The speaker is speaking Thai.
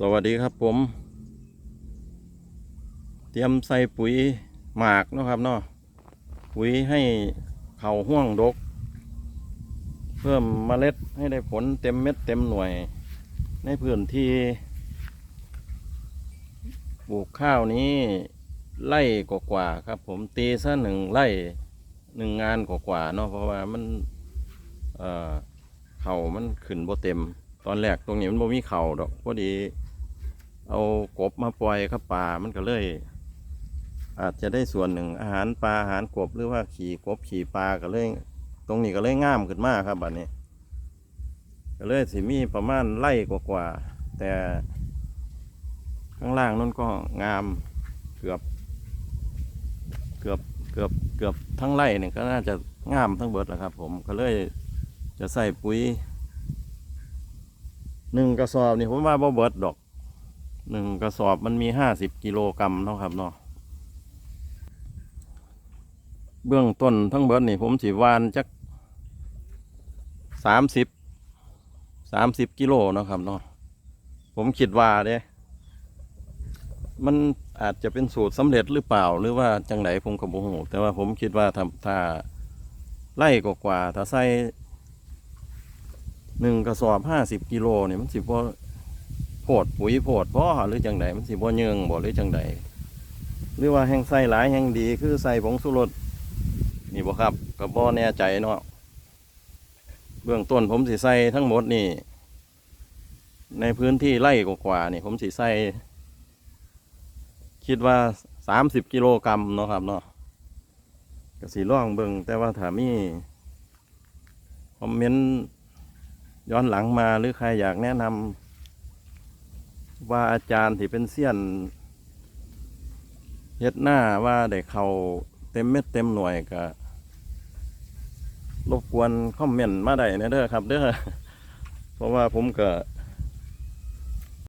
สวัสดีครับผม เตรียมใส่ปุ๋ยหมากนะครับเนาะปุ๋ยให้เข่าห่วงดก เพิ่มเมล็ดให้ได้ผลเต็มเม็ดเต็มหน่วย ในพื้นที่ปลูกข้าวนี้ไร่กว่าๆครับผมตีซะหนึ่งไร่หนึ่งงานกว่าๆเนาะเพราะว่ามันเอ่ามันขึ้นบ่เต็ม ตอนแรกตรงนี้มันบ่มีเข่าดอกพอดี เอากบมาปล่อยครับป่ามันก็เลย อาจจะได้ส่วนหนึ่งอาหารปลาอาหารกบหรือว่าขี่กบขี่ปลาก็เลย ตรงนี้ก็เลยงามขึ้นมากครับบัดนี้ ก็เลยสิมีประมาณไร่กว่าๆแต่ข้างล่างนั่นก็งามเกือบ เกือบเกือบเกือบทั้งไร่เนี่ยก็น่าจะงามทั้งเบิดแหละครับ ผมก็เลยจะใส่ปุ๋ยหนึ่งกระสอบนี่ผมว่าบ่เบิดดอก หนึ่งกระสอบมันมีห้าสิบกิโลกรัมเนาะครับเนาะเบื้องต้นทั้งเบิดนี่ผมสิวานจักสามสิบสามสิบกิโลเนาะครับเนาะผมคิดว่าเด้มันอาจจะเป็นสูตรสำเร็จหรือเปล่า หรือว่าจังไหนผมก็บ่ฮู้แต่ว่าผมคิดว่าถ้าถ้าไล่กว่าๆถ้าใส่หนึ่งกระสอบห้าสิบกิโลเนี่ยมันสิบว่า โพดปุ๋ยโพดบ่หรือจังไดมันสิบ่เยิงบ่หรือจังไดหรือว่าแห้งใส่หลายแห้งดีคือใส่ผงสุรสนี่บ่ครับก็บ่แน่ใจเนาะเบื้องต้นผมสิใส่ทั้งหมดนี่ ในพื้นที่ไร่กว่าๆนี่ ผมสิใส่คิดว่าสามสิบกิโลกรัมเนาะครับเนาะก็สีล่องเบิงแต่ว่าถ้ามีคอมเมนต์ย้อนหลังมาหรือใครอยากแนะนำ ว่าอาจารย์ที่เป็นเซียนเฮ็ดหน้าว่าได้เขาเต็มเม็ดเต็มหน่วยก็รบกวนคอมเมนต์มาได้นะเด้อครับเด้อเพราะว่าผมก็